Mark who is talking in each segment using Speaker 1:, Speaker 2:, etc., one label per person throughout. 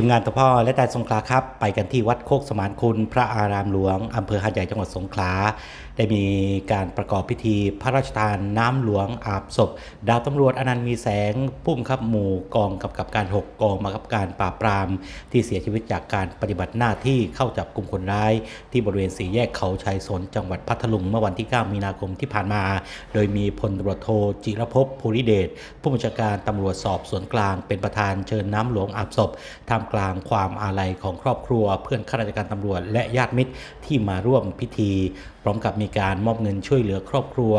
Speaker 1: ทีมงานตะพ่อและแต่สงขลาครับ ไปกันที่วัดโคกสมานคุณ พระอารามหลวง อำเภอหาดใหญ่จังหวัดสงขลา ได้มีการประกอบพิธีพระราชทานน้ำหลวงอาบศพ ดาบตำรวจอนันต์มีแสงผู้บังคับหมู่กองกำกับการ 6 กองบังคับการปราบปราม ที่เสียชีวิตจากการปฏิบัติหน้าที่เข้าจับกลุ่มคนร้าย ที่บริเวณสี่แยกเขาชัยสนจังหวัดพัทลุงเมื่อวันที่ 9 มีนาคมที่ผ่านมา โดยมีพลตำรวจโทจิรภพภูริเดชผู้บัญชาการตำรวจสอบสวนกลางเป็นประธานเชิญน้ำหลวงอาบศพท่ามกลางความอาลัยของครอบครัว เพื่อนข้าราชการตำรวจ และญาติมิตรที่มาร่วมพิธี พร้อมกับมีการมอบเงินช่วยเหลือครอบครัว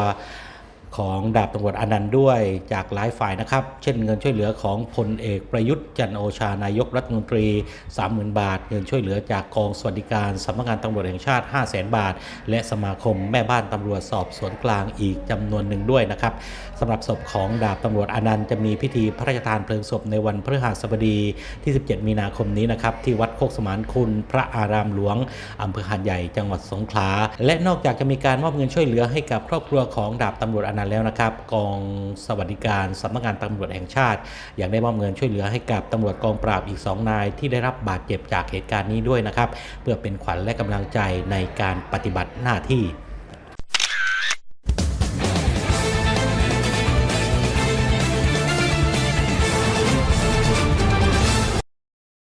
Speaker 1: ของดาบตำรวจอนันต์ด้วยจากหลายฝ่ายนะครับ เช่นเงินช่วยเหลือของพลเอกประยุทธ์จันโอชานายกรัฐมนตรี 30,000 บาท เงินช่วยเหลือจากกองสวัสดิการสำนักงานตำรวจแห่งชาติ 500,000 บาท และสมาคมแม่บ้านตำรวจสอบสวนกลางอีกจำนวนหนึ่งด้วยนะครับสำหรับศพของดาบตำรวจอนันต์จะมีพิธีพระราชทานเพลิงศพในวันพฤหัสบดีที่ 17 มีนาคมนี้นะครับที่วัดโคกสมานคุณพระอารามหลวงอำเภอหาดใหญ่จังหวัดสงขลาและนอกจากจะมีการมอบเงินช่วยเหลือให้กับครอบครัวของดาบตำรวจอนันต์แล้วนะครับกองสวัสดิการสำนักงานตำรวจแห่งชาติยังได้มอบเงินช่วยเหลือให้กับตำรวจกองปราบอีก 2 นาย ที่ได้รับบาดเจ็บจากเหตุการณ์นี้ด้วยนะครับ เพื่อเป็นขวัญและกำลังใจในการปฏิบัติหน้าที่